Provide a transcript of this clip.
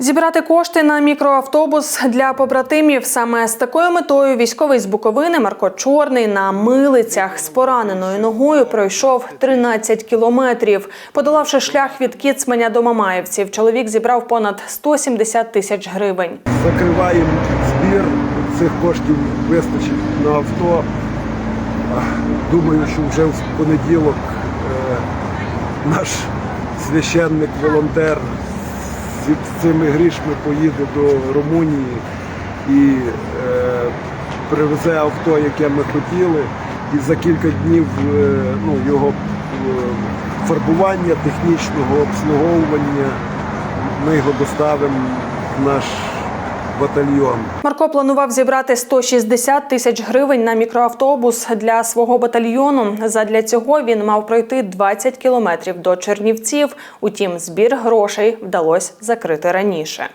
Зібрати кошти на мікроавтобус для побратимів саме з такою метою військовий з Буковини Марко Чорний на милицях з пораненою ногою пройшов 13 кілометрів. Подолавши шлях від Кіцманя до Мамаївців, чоловік зібрав понад 170 тисяч гривень. закриваємо збір. Цих коштів вистачить на авто. Думаю, що вже в понеділок е, наш священник, волонтер з цими грішми поїде до Румунії і е, привезе авто, яке ми хотіли. І за кілька днів е, ну, його е, фарбування, технічного обслуговування ми його доставимо в наш батальйон. Марко планував зібрати 160 тисяч гривень на мікроавтобус для свого батальйону. Задля цього він мав пройти 20 кілометрів до Чернівців. Утім, збір грошей вдалося закрити раніше.